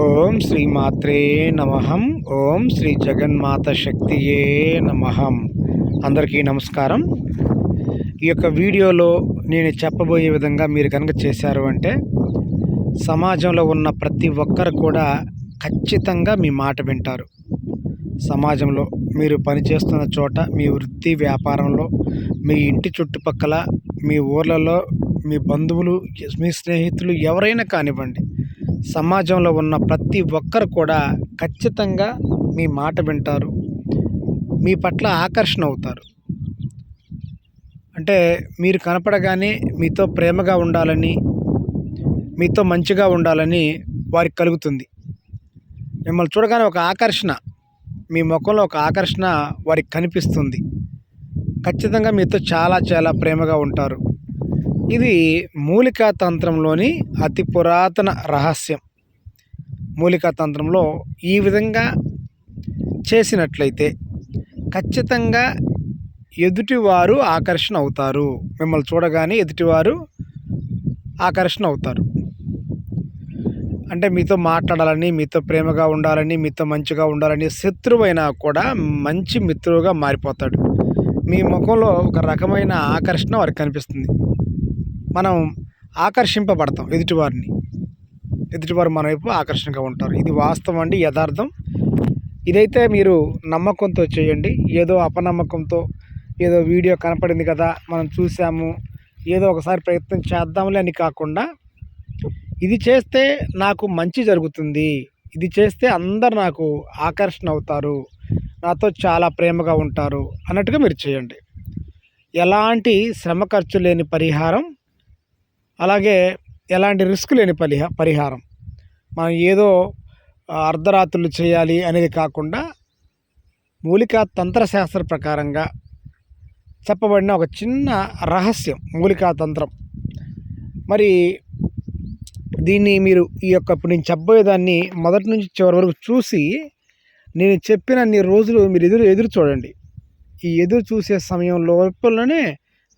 ఓం శ్రీ మాత్రే ఓం శ్రీ జగన్మాత శక్తియే నమహం అందరికీ నమస్కారం. ఈ యొక్క వీడియోలో నేను చెప్పబోయే విధంగా మీరు కనుక చేశారు అంటే సమాజంలో ఉన్న ప్రతి ఒక్కరు కూడా ఖచ్చితంగా మీ మాట వింటారు. సమాజంలో మీరు పనిచేస్తున్న చోట మీ వృత్తి వ్యాపారంలో మీ ఇంటి చుట్టుపక్కల మీ ఊర్లలో మీ బంధువులు మీ స్నేహితులు ఎవరైనా కానివ్వండి సమాజంలో ఉన్న ప్రతి ఒక్కరు కూడా ఖచ్చితంగా మీ మాట వింటారు. మీ పట్ల ఆకర్షణ అవుతారు. అంటే మీరు కనపడగానే మీతో ప్రేమగా ఉండాలని మీతో మంచిగా ఉండాలని వారికి కలుగుతుంది. మిమ్మల్ని చూడగానే ఒక ఆకర్షణ మీ ముఖంలో ఒక ఆకర్షణ వారికి కనిపిస్తుంది. ఖచ్చితంగా మీతో చాలా చాలా ప్రేమగా ఉంటారు. ఇది మూలికా తంత్రంలోని అతి పురాతన రహస్యం. మూలికా తంత్రంలో ఈ విధంగా చేసినట్లయితే ఖచ్చితంగా ఎదుటివారు ఆకర్షణ అవుతారు మిమ్మల్ని చూడగానే ఎదుటివారు ఆకర్షణ అవుతారు అంటే మీతో మాట్లాడాలని మీతో ప్రేమగా ఉండాలని మీతో మంచిగా ఉండాలని శత్రువైనా కూడా మంచి మిత్రువుగా మారిపోతాడు. మీ ముఖంలో ఒక రకమైన ఆకర్షణ వారికి కనిపిస్తుంది. మనం ఆకర్షింపబడతాం ఎదుటివారిని. ఎదుటివారు మన వైపు ఆకర్షణగా ఉంటారు. ఇది వాస్తవం అండి యథార్థం. ఇదైతే మీరు నమ్మకంతో చేయండి. ఏదో అపనమ్మకంతో ఏదో వీడియో కనపడింది కదా మనం చూసాము ఏదో ఒకసారి ప్రయత్నం చేద్దాంలే అని కాకుండా ఇది చేస్తే నాకు మంచి జరుగుతుంది. ఇది చేస్తే అందరు నాకు ఆకర్షణ అవుతారు. నాతో చాలా ప్రేమగా ఉంటారు అన్నట్టుగా మీరు చేయండి. ఎలాంటి శ్రమ ఖర్చు లేని పరిహారం అలాగే ఎలాంటి రిస్క్ లేని పరిహా పరిహారం. మనం ఏదో అర్ధరాత్రులు చేయాలి అనేది కాకుండా మూలికా తంత్రశాస్త్ర ప్రకారంగా చెప్పబడిన ఒక చిన్న రహస్యం మూలికా తంత్రం. మరి దీన్ని మీరు ఈ యొక్క ఇప్పుడు నేను చెప్పబోయేదాన్ని మొదటి నుంచి చివరి వరకు చూసి నేను చెప్పినన్ని రోజులు మీరు ఎదురు ఎదురు చూడండి. ఈ ఎదురు చూసే సమయం లోపలనే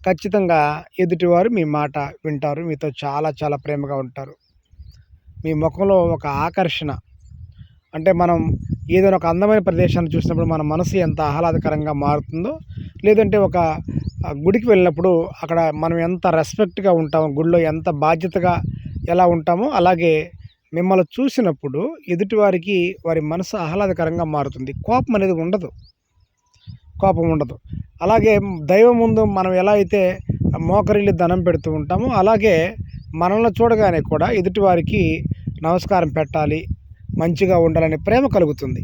ఖచ్చితంగా ఎదుటివారు మీ మాట వింటారు మీతో చాలా చాలా ప్రేమగా ఉంటారు. మీ ముఖంలో ఒక ఆకర్షణ. అంటే మనం ఏదైనా ఒక అందమైన ప్రదేశాన్ని చూసినప్పుడు మన మనసు ఎంత ఆహ్లాదకరంగా మారుతుందో లేదంటే ఒక గుడికి వెళ్ళినప్పుడు అక్కడ మనం ఎంత రెస్పెక్ట్గా ఉంటామో గుడిలో ఎంత బాధ్యతగా ఎలా ఉంటామో అలాగే మిమ్మల్ని చూసినప్పుడు ఎదుటివారికి వారి మనసు ఆహ్లాదకరంగా మారుతుంది. కోపం అనేది ఉండదు. కోపం ఉండదు. అలాగే దైవం ముందు మనం ఎలా అయితే మోకరిల్లి ధనం పెడుతూ ఉంటామో అలాగే మనల్ని చూడగానే కూడా ఎదుటివారికి నమస్కారం పెట్టాలి మంచిగా ఉండాలనే ప్రేమ కలుగుతుంది.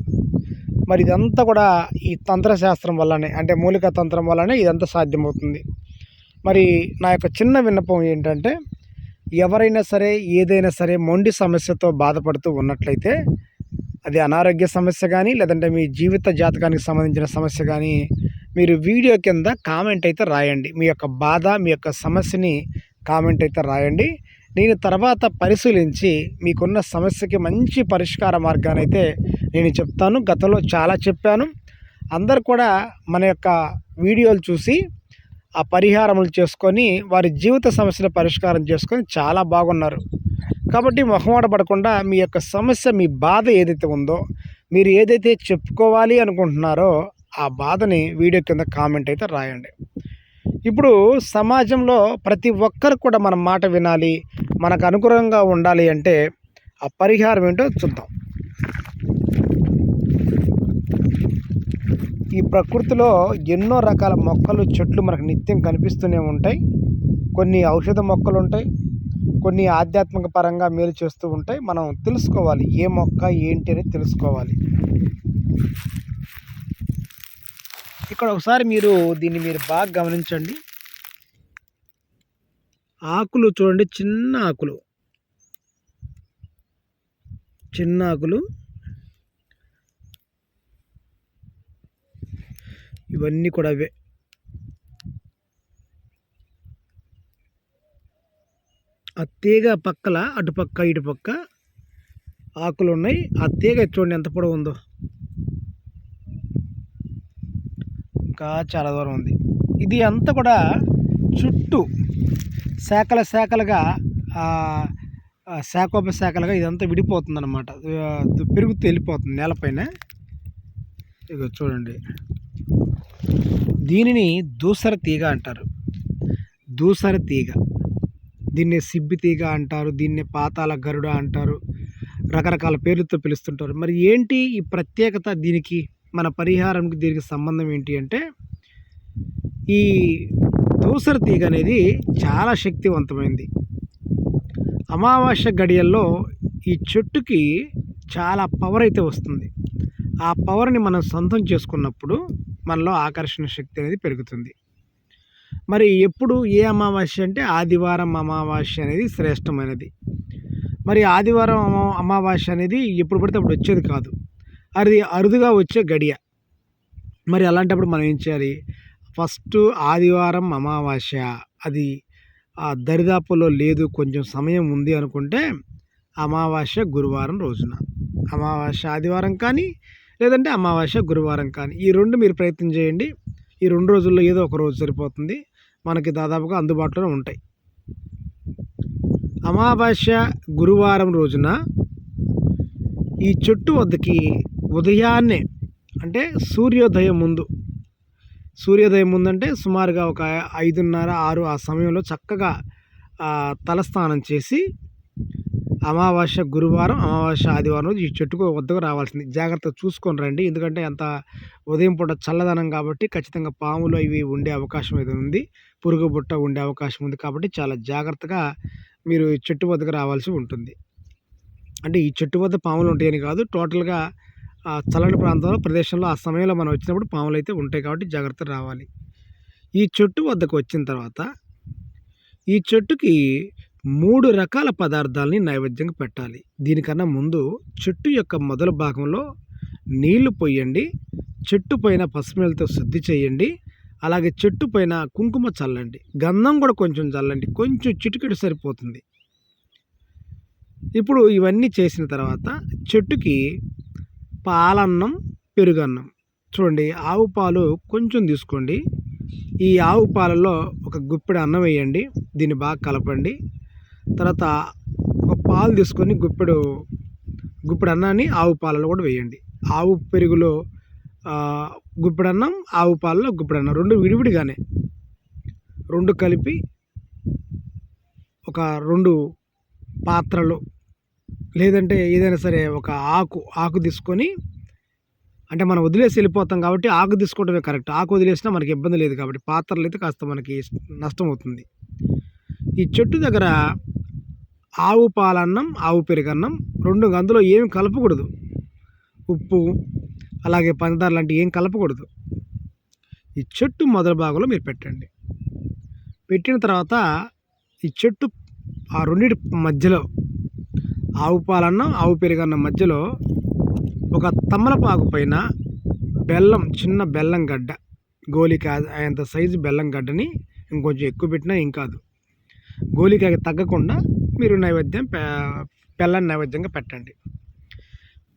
మరి ఇదంతా కూడా ఈ తంత్రశాస్త్రం వల్లనే అంటే మూలిక తంత్రం వల్లనే ఇదంతా సాధ్యమవుతుంది. మరి నా యొక్క చిన్న విన్నపం ఏంటంటే ఎవరైనా సరే ఏదైనా సరే మొండి సమస్యతో బాధపడుతూ ఉన్నట్లయితే అది అనారోగ్య సమస్య కానీ లేదంటే మీ జీవిత జాతకానికి సంబంధించిన సమస్య కానీ మీరు వీడియో కింద కామెంట్ అయితే రాయండి. మీ యొక్క బాధ మీ యొక్క సమస్యని కామెంట్ అయితే రాయండి. నేను తర్వాత పరిశీలించి మీకున్న సమస్యకి మంచి పరిష్కార మార్గాన్ని అయితే నేను చెప్తాను. గతంలో చాలా చెప్పాను. అందరు కూడా మన యొక్క వీడియోలు చూసి ఆ పరిహారములు చేసుకొని వారి జీవిత సమస్యల పరిష్కారం చేసుకొని చాలా బాగున్నారు. కాబట్టి మొహమాట పడకుండా మీ యొక్క సమస్య మీ బాధ ఏదైతే ఉందో మీరు ఏదైతే చెప్పుకోవాలి అనుకుంటున్నారో ఆ బాధని వీడియో కింద కామెంట్ అయితే రాయండి. ఇప్పుడు సమాజంలో ప్రతి ఒక్కరు కూడా మన మాట వినాలి మనకు అనుకూలంగా ఉండాలి అంటే ఆ పరిహారం ఏంటో చూద్దాం. ఈ ప్రకృతిలో ఎన్నో రకాల మొక్కలు చెట్లు మనకు నిత్యం కనిపిస్తూనే ఉంటాయి. కొన్ని ఔషధ మొక్కలు ఉంటాయి. కొన్ని ఆధ్యాత్మిక పరంగా మేలు చేస్తూ ఉంటాయి మనం తెలుసుకోవాలి ఏ మొక్క ఏంటి అని తెలుసుకోవాలి. ఇక్కడ ఒకసారి మీరు దీన్ని మీరు బాగా గమనించండి. ఆకులు చూడండి చిన్న ఆకులు. చిన్న ఆకులు. ఇవన్నీ కూడా అవే. ఆ తీగ పక్కల అటుపక్క ఇటుపక్క ఆకులు ఉన్నాయి ఆ తీగ చూడండి ఎంత పొడవు ఉందో. ఇంకా చాలా దూరం ఉంది. ఇది అంతా కూడా చుట్టూ శాఖల శాఖలుగా ఆ, శాఖోపశాఖలుగా ఇదంతా విడిపోతుంది అనమాట పెరుగుతూ వెళ్ళిపోతుంది నేలపైన ఇక చూడండి. దీనిని దూసర తీగ అంటారు. దూసర తీగ. దీన్ని సిబ్బి తీగ అంటారు దీన్ని పాతాల గరుడ అంటారు రకరకాల పేర్లతో పిలుస్తుంటారు. మరి ఏంటి ఈ ప్రత్యేకత? దీనికి మన పరిహారంకి దీనికి సంబంధం ఏంటి అంటే ఈ దూసర తీగ అనేది చాలా శక్తివంతమైంది. అమావాస్య గడియల్లో ఈ చెట్టుకి చాలా పవర్ అయితే వస్తుంది. ఆ పవర్ని మనం సొంతం చేసుకున్నప్పుడు మనలో ఆకర్షణ శక్తి అనేది పెరుగుతుంది. మరి ఎప్పుడు ఏ అమావాస్య అంటే ఆదివారం అమావాస్య అనేది శ్రేష్టమైనది. మరి ఆదివారం అమా- అమావాస్య అనేది ఎప్పుడు పడితే అప్పుడు వచ్చేది కాదు. అది అరుదుగా వచ్చే గడియ. మరి అలాంటప్పుడు మనం ఏం చేయాలి? ఫస్ట్ ఆదివారం అమావాస్య. అది దరిదాపులో లేదు కొంచెం సమయం ఉంది అనుకుంటే అమావాస్య గురువారం రోజున. అమావాస్య ఆదివారం కానీ లేదంటే అమావాస్య గురువారం కానీ. ఈ రెండు మీరు ప్రయత్నం చేయండి. ఈ రెండు రోజుల్లో ఏదో ఒక రోజు సరిపోతుంది. మనకి దాదాపుగా అందుబాటులో ఉంటాయి. అమావాస్య గురువారం రోజున ఈ చెట్టు వద్దకి ఉదయాన్నే అంటే సూర్యోదయం ముందు సూర్యోదయం ముందంటే సుమారుగా ఒక ఐదున్నర ఆరు ఆ సమయంలో చక్కగా తలస్నానం చేసి అమావాస్య గురువారం అమావాస్య ఆదివారం రోజు ఈ చెట్టుకు వద్దకు రావాల్సింది. జాగ్రత్తగా చూసుకొని రండి. ఎందుకంటే అంత ఉదయం పూట చల్లదనం కాబట్టి ఖచ్చితంగా పాములు ఇవి ఉండే అవకాశం అయితే ఉంది. పురుగు బుట్ట ఉండే అవకాశం ఉంది కాబట్టి చాలా జాగ్రత్తగా మీరు ఈ చెట్టు వద్దకు రావాల్సి ఉంటుంది. అంటే ఈ చెట్టు వద్ద పాములు ఉంటాయని కాదు టోటల్గా ఆ చల్లని ప్రాంతంలో ప్రదేశంలో ఆ సమయంలో మనం వచ్చినప్పుడు పాములు అయితే ఉంటాయి కాబట్టి జాగ్రత్త రావాలి. ఈ చెట్టు వద్దకు వచ్చిన తర్వాత ఈ చెట్టుకి మూడు రకాల పదార్థాలని నైవేద్యంగా పెట్టాలి. దీనికన్నా ముందు చెట్టు యొక్క మొదల భాగంలో నీళ్ళు పోయండి చెట్టు పైన పసుమేలతో శుద్ధి చేయండి అలాగే చెట్టు పైన కుంకుమ చల్లండి. గంధం కూడా కొంచెం చల్లండి కొంచెం చిటికెడు సరిపోతుంది. ఇప్పుడు ఇవన్నీ చేసిన తర్వాత చెట్టుకి పాలన్నం పెరుగన్నం. చూడండి ఆవు పాలు కొంచెం తీసుకోండి. ఈ ఆవు పాలలో ఒక గుప్పెడు అన్నం వేయండి దీన్ని బాగా కలపండి. తర్వాత ఒక పాలు తీసుకొని గుప్పెడు గుప్పెడు అన్నాన్ని ఆవు పాలలో కూడా వేయండి. ఆవు పెరుగులో గుప్పెడన్నం ఆవు పాలలో గుప్పెడన్నం రెండు విడివిడిగానే. రెండు కలిపి ఒక రెండు పాత్రలు. లేదంటే ఏదైనా సరే ఒక ఆకు ఆకు తీసుకొని అంటే మనం వదిలేసి వెళ్ళిపోతాం కాబట్టి ఆకు తీసుకోవడమే కరెక్ట్. ఆకు వదిలేసినా మనకి ఇబ్బంది లేదు కాబట్టి పాత్రలు అయితే కాస్త మనకి నష్టం అవుతుంది. ఈ చెట్టు దగ్గర ఆవు పాలన్నం ఆవు పెరుగన్నం రెండు అందులో ఏమి కలపకూడదు. ఉప్పు అలాగే పంచదార లాంటివి ఏం కలపకూడదు. ఈ చెట్టు మొదటి భాగంలో మీరు పెట్టండి. పెట్టిన తర్వాత ఈ చెట్టు ఆ రెండింటి మధ్యలో ఆవు పాలన్నం ఆవు పెరుగన్నం మధ్యలో ఒక తమలపాకు పైన బెల్లం చిన్న బెల్లం గడ్డ గోలికాయ అంత సైజు బెల్లం గడ్డని ఇంకొంచెం ఎక్కువ పెట్టినా ఏం కాదు. గోలికాయ తగ్గకుండా మీరు నైవేద్యం పె- నైవేద్యంగా పెట్టండి.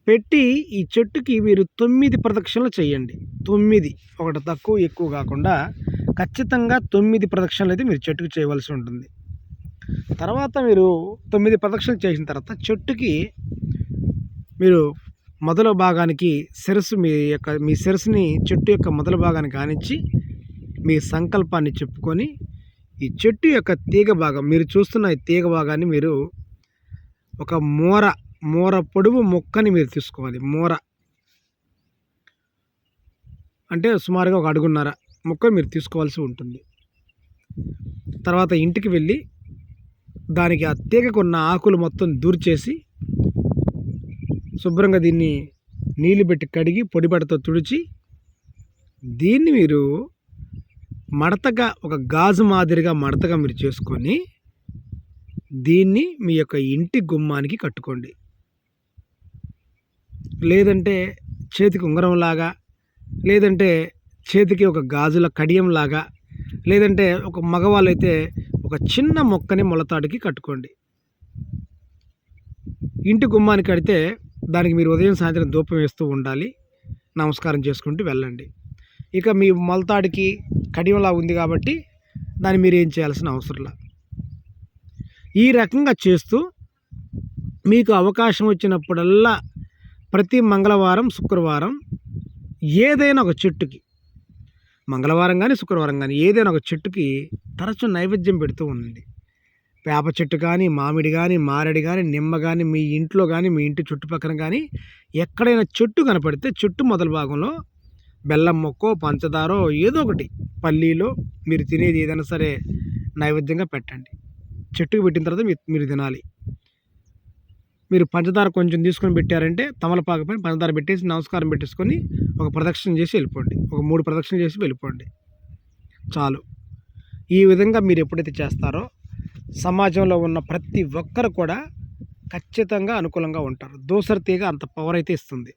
పెట్టి ఈ చెట్టుకి మీరు తొమ్మిది ప్రదక్షిణలు చేయండి. తొమ్మిది ఒకటి తక్కువ ఎక్కువ కాకుండా ఖచ్చితంగా తొమ్మిది ప్రదక్షిణలు అయితే మీరు చెట్టుకు చేయవలసి ఉంటుంది. తర్వాత మీరు తొమ్మిది ప్రదక్షిణలు చేసిన తర్వాత చెట్టుకి మీరు మొదల భాగానికి శిరస్సు మీ యొక్క మీ శిరస్సుని చెట్టు యొక్క మొదల భాగానికి ఆనించి మీ సంకల్పాన్ని చెప్పుకొని ఈ చెట్టు యొక్క తీగ భాగం మీరు చూస్తున్న ఈ తీగ భాగాన్ని మీరు ఒక మూర మూర పొడుగు మొక్కని మీరు తీసుకోవాలి. మూర. అంటే సుమారుగా ఒక అడుగున్నర మొక్క మీరు తీసుకోవాల్సి ఉంటుంది. తర్వాత ఇంటికి వెళ్ళి దానికి ఆ తీగకున్న ఆకులు మొత్తం దూర్చేసి శుభ్రంగా దీన్ని నీళ్ళు పెట్టి కడిగి పొడిబడతో తుడిచి దీన్ని మీరు మడతగా ఒక గాజు మాదిరిగా మడతగా మీరు చేసుకొని దీన్ని మీ యొక్క ఇంటి గుమ్మానికి కట్టుకోండి. లేదంటే చేతికి ఉంగరంలాగా లేదంటే చేతికి ఒక గాజుల కడియంలాగా లేదంటే ఒక మగవాళ్ళైతే ఒక చిన్న మొక్కని మొలతాడికి కట్టుకోండి. ఇంటి గుమ్మానికి కడితే దానికి మీరు ఉదయం సాయంత్రం ధూపం వేస్తూ ఉండాలి. నమస్కారం చేసుకుంటూ వెళ్ళండి. ఇక మీ మొలతాడికి కడియంలా ఉంది కాబట్టి దాన్ని మీరు ఏం చేయాల్సిన అవసరంలా ఈ రకంగా చేస్తూ మీకు అవకాశం వచ్చినప్పుడల్లా ప్రతి మంగళవారం శుక్రవారం ఏదైనా ఒక చెట్టుకి మంగళవారం కానీ శుక్రవారం కానీ ఏదైనా ఒక చెట్టుకి తరచు నైవేద్యం పెడుతూ ఉండండి. వేప చెట్టు కానీ మామిడి కానీ మారడి కానీ నిమ్మ కానీ మీ ఇంట్లో కానీ మీ ఇంటి చుట్టుపక్కల కానీ ఎక్కడైనా చెట్టు కనపడితే చెట్టు మొదల భాగంలో బెల్లం మొక్కో పంచదారో ఏదో ఒకటి. పల్లీలో మీరు తినేది ఏదైనా సరే నైవేద్యంగా పెట్టండి. చెట్టుకు పెట్టిన తర్వాత మీరు తినాలి. మీరు పంచదార కొంచెం తీసుకొని పెట్టారంటే తమలపాకు పైన పంచదార పెట్టేసి నమస్కారం పెట్టేసుకొని ఒక ప్రదక్షిణ చేసి వెళ్ళిపోండి. ఒక మూడు ప్రదక్షిణ చేసి వెళ్ళిపోండి. చాలు. ఈ విధంగా మీరు ఎప్పుడైతే చేస్తారో సమాజంలో ఉన్న ప్రతి ఒక్కరు కూడా ఖచ్చితంగా అనుకూలంగా ఉంటారు. దోసరి తీగ అంత పవర్ అయితే ఇస్తుంది.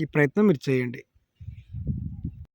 ఈ ప్రయత్నం మీరు చేయండి.